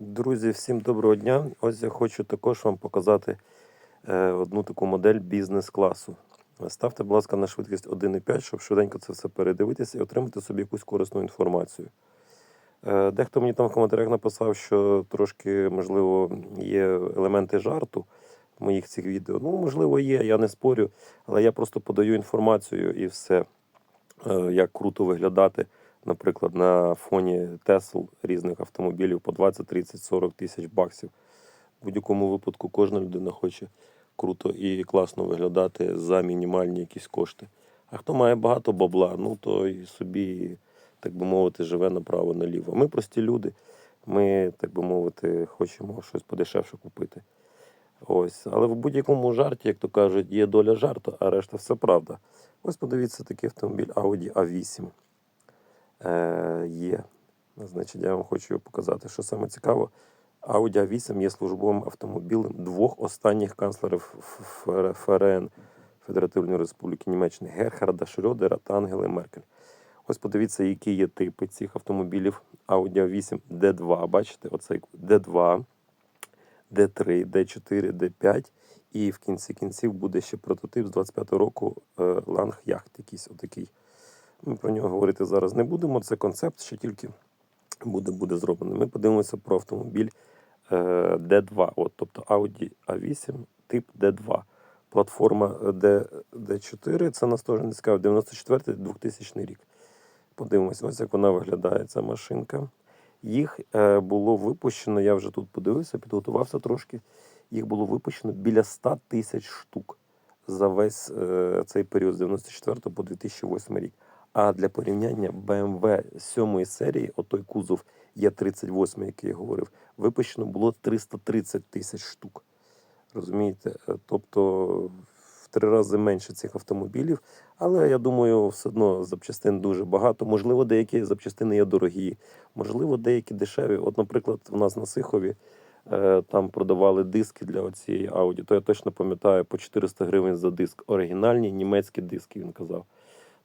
Друзі, всім доброго дня. Ось я хочу також вам показати е, одну таку модель бізнес-класу. Ставте, будь ласка, на швидкість 1,5, щоб швиденько це все передивитися і отримати собі якусь корисну інформацію. Е, дехто мені там в коментарях написав, що трошки, можливо, є елементи жарту в моїх цих відео. Ну, можливо, є, я не спорю, але я просто подаю інформацію і все, Е, як круто виглядати, наприклад, на фоні Тесл різних автомобілів по 20, 30, 40 тисяч баксів. В будь-якому випадку кожна людина хоче круто і класно виглядати за мінімальні якісь кошти. А хто має багато бабла, ну то і собі, так би мовити, живе направо-наліво. Ми прості люди, ми, так би мовити, хочемо щось подешевше купити. Ось, але в будь-якому жарті, як то кажуть, є доля жарту, а решта все правда. Ось подивіться такий автомобіль Audi A8 е, є. Значить, я вам хочу показати. Що саме цікаво, Audi A8 є службовим автомобілем двох останніх канцлерів ФРН Федеративної Республіки Німеччини Герхарда Шрёдера та Ангели Меркель. Ось подивіться, які є типи цих автомобілів Audi A8 D2. Бачите, оцей D2. D3, D4, D5. І в кінці кінців буде ще прототип з 25-го року е, Ланг Яхт якийсь отакий. Ми про нього говорити зараз не будемо. Це концепт, що тільки буде, буде зроблений. Ми подивимося про автомобіль е, D2, от, тобто Audi A8 тип D2. Платформа е, D, D4, це нас теж не цікаво, 94-2000 рік. Подивимось, ось як вона виглядає, ця машинка. Їх е, було випущено, я вже тут подивився, підготувався трошки. Їх було випущено біля 100 тисяч штук за весь е, цей період з 94 по 2008 рік. А для порівняння BMW 7 серії, отой кузов Є38, який я говорив, випущено було 330 тисяч штук. Розумієте? Е, Тобто в три рази менше цих автомобілів, але я думаю, все одно запчастин дуже багато. Можливо, деякі запчастини є дорогі, можливо, деякі дешеві. От, наприклад, у нас на Сихові е, там продавали диски для цієї Audi, то я точно пам'ятаю по 400 гривень за диск. Оригінальні німецькі диски, він казав.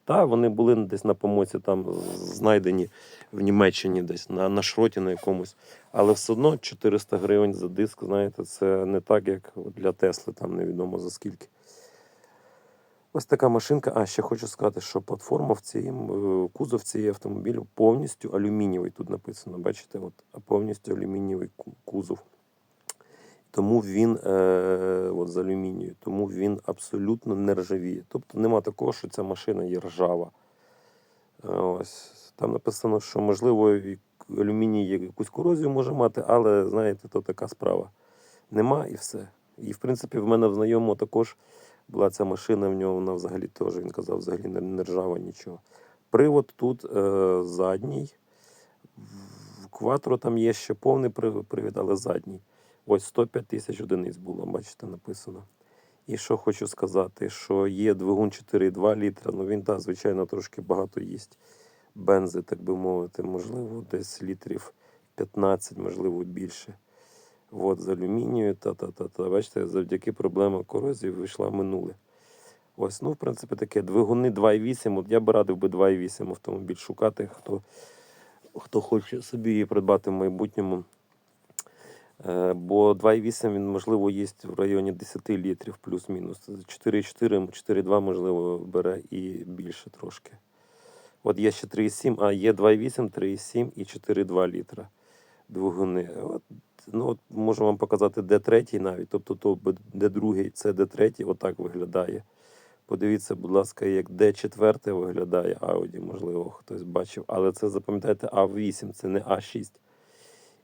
Та вони були десь на помоці, там знайдені в Німеччині, десь на, на шроті на якомусь. Але все одно 400 гривень за диск, знаєте, це не так, як для Тесли, там невідомо за скільки. Ось така машинка. А ще хочу сказати, що платформа в цій, е, кузов цієї автомобілю повністю алюмінієвий. Тут написано, бачите, от, повністю алюмінієвий кузов. Тому він е, от з алюмінію, тому він абсолютно не ржавіє. Тобто нема такого, що ця машина є ржава. Е, Ось. Там написано, що можливо алюміній якусь корозію може мати, але знаєте, то така справа. Нема і все. І в принципі, в мене в знайомого також була ця машина, в нього вона взагалі теж, він казав, взагалі не, ржава нічого. Привод тут е, задній. В кватро там є ще повний при- привід, але задній. Ось 105 тисяч одиниць було, бачите, написано. І що хочу сказати, що є двигун 4,2 літра, ну він, так, звичайно, трошки багато їсть бензи, так би мовити, можливо, десь літрів 15, можливо, більше. От, з алюмінію, та-та-та-та. Бачите, завдяки проблемам корозії вийшла минуле. Ось, ну, в принципі, таке. Двигуни 2,8. От я б радив би 2,8 автомобіль шукати, хто, хто хоче собі її придбати в майбутньому. Е, Бо 2,8 він, можливо, їсть в районі 10 літрів плюс-мінус. 4,4, 4,2, можливо, бере і більше трошки. От є ще 3,7, а є 2,8, 3,7 і 4,2 літра двигуни. От, ну, от можу вам показати, де третій навіть, тобто то, де другий, це де третій, отак виглядає. Подивіться, будь ласка, як де четверте виглядає Audi, можливо, хтось бачив. Але це запам'ятайте А8, це не А6.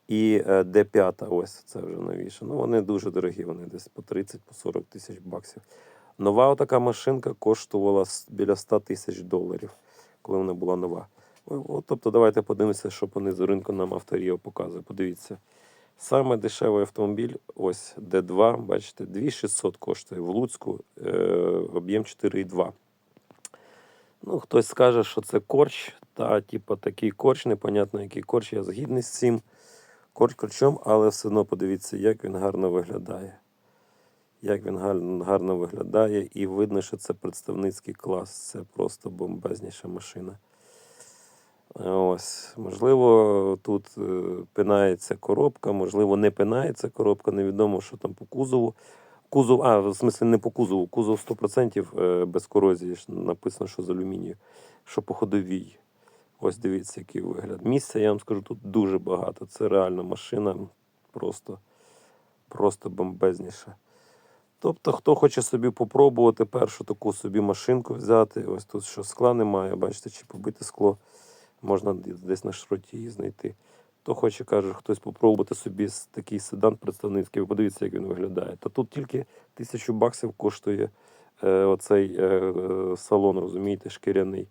І е, Д5, ось це вже новіше. Ну, вони дуже дорогі, вони десь по 30-40 по 40 тисяч баксів. Нова така машинка коштувала біля 100 тисяч доларів, коли вона була нова. От, тобто, давайте подивимося, що вони з ринку нам авторія показує. Подивіться. Саме дешевий автомобіль, ось D2, бачите, 2600 коштує в Луцьку, е, об'єм 4,2. Ну, хтось скаже, що це корч, та, типу, такий корч, непонятно, який корч, я згідний з цим. Корч корчом, але все одно подивіться, як він гарно виглядає. Як він гарно, гарно виглядає, і видно, що це представницький клас. Це просто бомбезніша машина. Ось, можливо, тут е, пинається коробка, можливо, не пинається коробка, невідомо, що там по кузову. Кузов, а, в смислі не по кузову, кузов 100% е, без корозії, написано, що з алюмінію, що по ходовій. Ось дивіться, який вигляд. Місця, я вам скажу, тут дуже багато. Це реально машина просто, просто бомбезніша. Тобто, хто хоче собі попробувати першу таку собі машинку взяти, ось тут що скла немає, бачите, чи побите скло, можна десь на шроті її знайти. Хто хоче, каже, хтось попробувати собі такий седан представницький, ви подивіться, як він виглядає. Та тут тільки тисячу баксів коштує е, оцей е, е, салон, розумієте, шкіряний.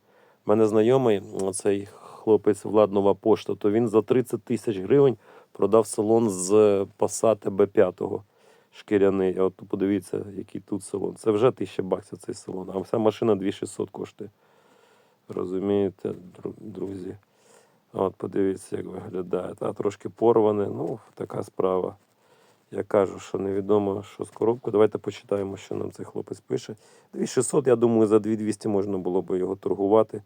Мене знайомий, оцей хлопець Владнова пошта, то він за 30 тисяч гривень продав салон з Passat B5 шкіряний. От подивіться, який тут салон. Це вже 1000 баксів цей салон, а вся машина 2600 коштує. Розумієте, друзі? От подивіться, як виглядає. Та трошки порване. Ну, така справа. Я кажу, що невідомо, що з коробкою. Давайте почитаємо, що нам цей хлопець пише. 2600, я думаю, за 2200 можна було б його торгувати.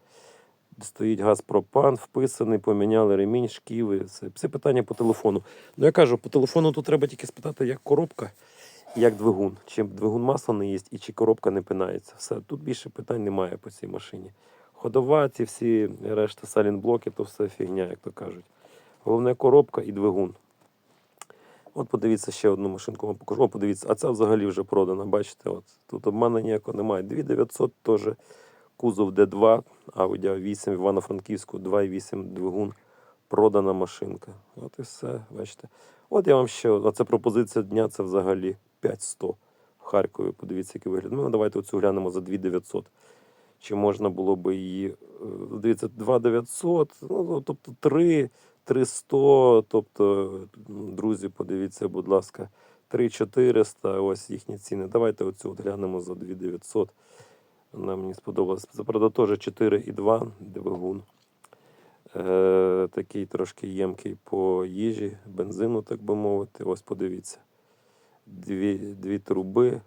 Стоїть газ пропан, вписаний, поміняли ремінь, шківи. Це все питання по телефону. Ну я кажу, по телефону тут треба тільки спитати, як коробка, як двигун. Чи двигун масла не їсть і чи коробка не пинається. Все, тут більше питань немає по цій машині. Ходова, ці всі решта салінблоки, то все фігня, як то кажуть. Головне коробка і двигун. От подивіться ще одну машинку вам покажу. О, подивіться, а ця взагалі вже продана. Бачите, от тут обману ніякого немає. 2900 теж кузов D2, Audi A8 в Івано-Франківську, 2,8 двигун. Продана машинка. От і все, бачите. От я вам ще, оце пропозиція дня, це взагалі 5100 в Харкові. Подивіться, який вигляд. Ну, давайте оцю глянемо за 2900. Чи можна було би її. е, Дивіться, 2900, ну, тобто 3, 300, тобто, друзі, подивіться, будь ласка, 3400, ось їхні ціни. Давайте оцю от глянемо за 2900. Вона мені сподобалась. Це, правда, теж 4,2 двигун. Е, такий трошки ємкий по їжі, бензину, так би мовити. Ось подивіться. Дві, дві труби.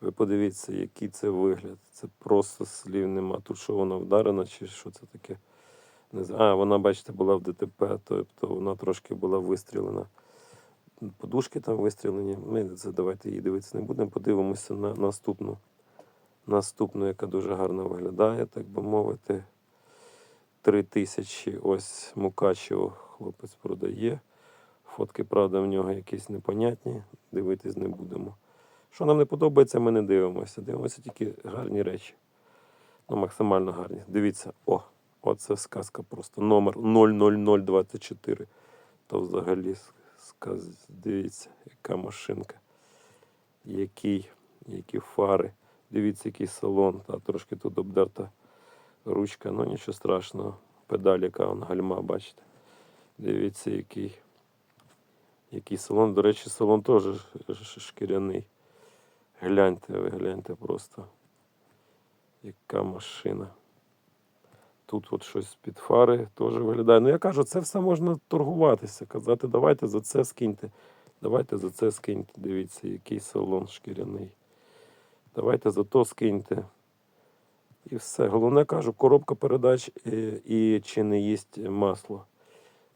Ви подивіться, який це вигляд. Це просто слів нема. Тут що вона вдарена, чи що це таке? Не знаю. А, вона, бачите, була в ДТП, тобто вона трошки була вистрілена. Подушки там вистрілені. Ми це давайте її дивитися не будемо. Подивимося на наступну. Наступну, яка дуже гарно виглядає, так би мовити. Три тисячі ось Мукачево хлопець продає. Фотки, правда, в нього якісь непонятні. Дивитись не будемо. Що нам не подобається, ми не дивимося. Дивимося тільки гарні речі. Ну, максимально гарні. Дивіться, о, оце сказка просто. Номер 00024. То взагалі сказ... Дивіться, яка машинка. Який, які фари. Дивіться, який салон. Та трошки тут обдерта ручка, ну нічого страшного. Педаль, яка вона гальма, бачите. Дивіться, який, який салон. До речі, салон теж шкіряний. Гляньте, ви гляньте просто. Яка машина. Тут от щось під фари теж виглядає. Ну я кажу, це все можна торгуватися. Казати, давайте за це скиньте. Давайте за це скиньте. Дивіться, який салон шкіряний. Давайте за то скиньте. І все. Головне кажу, коробка передач е, і чи не їсть масло.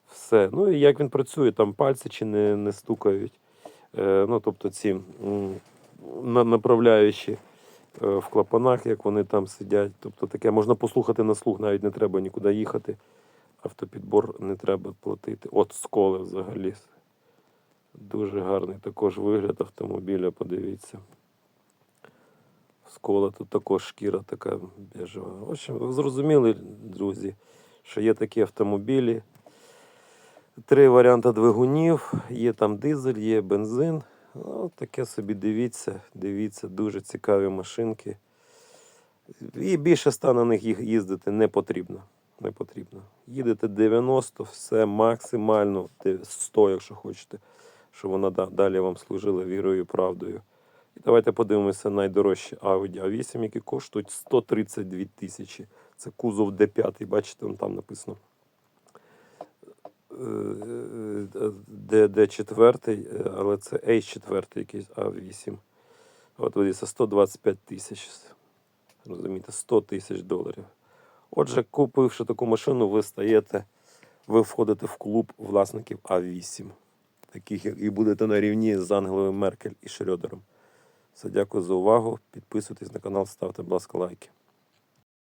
Все. Ну і як він працює, там пальці чи не, не стукають. Е, ну, тобто ці м, направляючі в клапанах, як вони там сидять. Тобто таке можна послухати на слух, навіть не треба нікуди їхати. Автопідбор не треба платити. От сколи взагалі. Дуже гарний також вигляд автомобіля, подивіться. Скола тут також шкіра така біжева. В общем, ви зрозуміли, друзі, що є такі автомобілі. Три варіанти двигунів. Є там дизель, є бензин. Ну, таке собі дивіться, дивіться, дуже цікаві машинки. І більше ста на них їздити не потрібно. Не потрібно. Їдете 90, все максимально 100, якщо хочете, щоб вона далі вам служила вірою і правдою. І давайте подивимося найдорожчі Audi A8, які коштують 132 тисячі. Це кузов D5, бачите, там написано. Д, D4, але це H4 якийсь A8. От дивіться, 125 тисяч. Розумієте, 100 тисяч доларів. Отже, купивши таку машину, ви стаєте, ви входите в клуб власників А8, таких і будете на рівні з Ангелою Меркель і Шрёдером. Все, дякую за увагу. Підписуйтесь на канал, ставте, будь ласка, лайки.